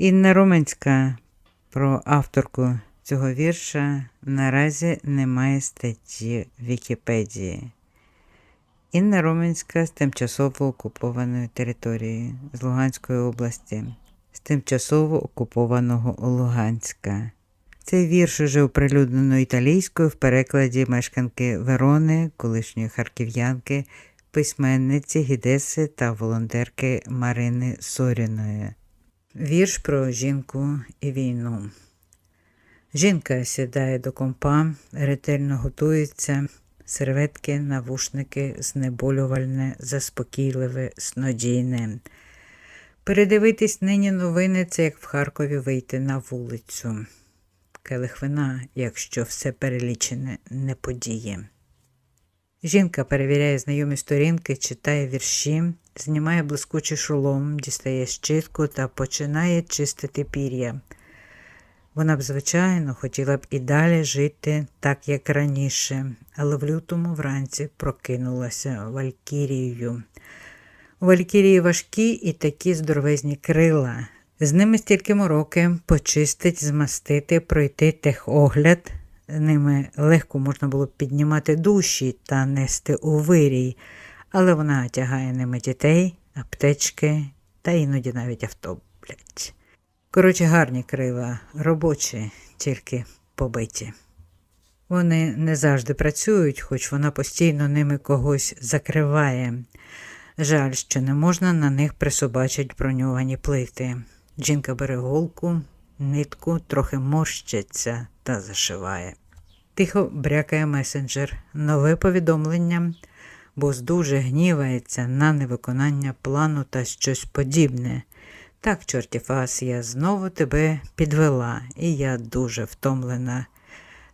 Інна Роменська про авторку цього вірша наразі немає статті в Вікіпедії. Інна Роменська з тимчасово окупованої території з Луганської області, з тимчасово окупованого Луганська. Цей вірш уже оприлюднено італійською в перекладі мешканки Верони, колишньої харків'янки, письменниці Гідеси та волонтерки Марини Соріної. Вірш про жінку і війну. Жінка сідає до компа, ретельно готується, серветки, навушники, знеболювальне, заспокійливе, снодійне. Передивитись нині новини це як в Харкові вийти на вулицю. Келих вина, якщо все перелічене не подіє. Жінка перевіряє знайомі сторінки, читає вірші, знімає блискучий шолом, дістає щітку та починає чистити пір'я. Вона б, звичайно, хотіла б і далі жити так, як раніше, але в лютому вранці прокинулася Валькірією. У Валькірії важкі і такі здоровезні крила. З ними стільки мороки почистить, змастити, пройти техогляд. Ними легко можна було піднімати душі та нести у вирій, але вона тягає ними дітей, аптечки та іноді навіть авто. Блять. Коротше, гарні крила, робочі, тільки побиті. Вони не завжди працюють, хоч вона постійно ними когось закриває. Жаль, що не можна на них присобачить броньовані плити. Жінка бере голку, нитку, трохи морщиться та зашиває. Тихо брякає месенджер. Нове повідомлення. Бос дуже гнівається на невиконання плану та щось подібне. Так, чортіфас, я знову тебе підвела, і я дуже втомлена.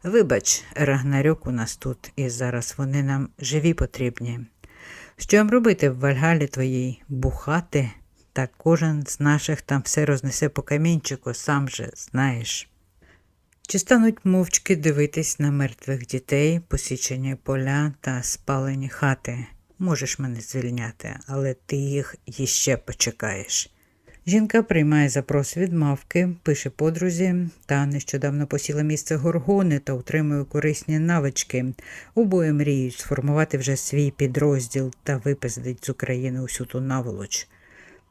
Вибач, Рагнарьок у нас тут, і зараз вони нам живі потрібні. Що їм робити в Вальгалі твоїй бухати? Та кожен з наших там все рознесе по камінчику, сам же знаєш. Чи стануть мовчки дивитись на мертвих дітей, посічені поля та спалені хати? Можеш мене звільняти, але ти їх іще почекаєш. Жінка приймає запрос від мавки, пише подрузі та нещодавно посіла місце горгони та утримує корисні навички. Обоє мріють сформувати вже свій підрозділ та випиздить з України усю ту наволоч.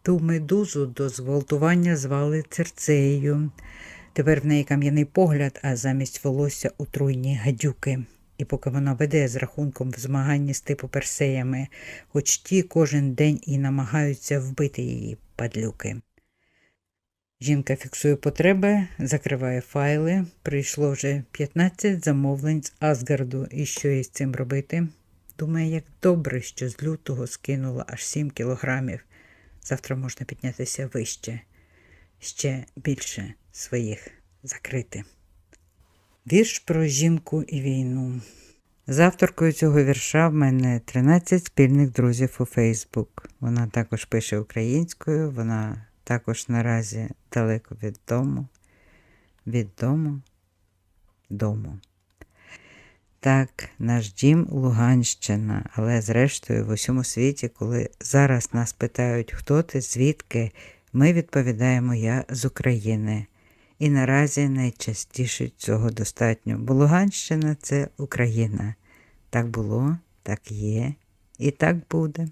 Ту медузу до зґвалтування звали Церцеєю. Тепер в неї кам'яний погляд, а замість волосся отруйні гадюки. І поки вона веде з рахунком в змаганні з типу персеями, хоч ті кожен день і намагаються вбити її падлюки. Жінка фіксує потреби, закриває файли. Прийшло вже 15 замовлень з Асгарду. І що їй з цим робити? Думає, як добре, що з лютого скинула аж 7 кілограмів. Завтра можна піднятися вище, ще більше своїх закрити. Вірш про жінку і війну. З авторкою цього вірша в мене 13 спільних друзів у Фейсбук. Вона також пише українською, вона також наразі далеко від дому, від дому, дому. Так, наш дім Луганщина, але зрештою в усьому світі, коли зараз нас питають, хто ти, звідки, ми відповідаємо Я з України. І наразі найчастіше цього достатньо, бо Луганщина це Україна. Так було, так є і так буде.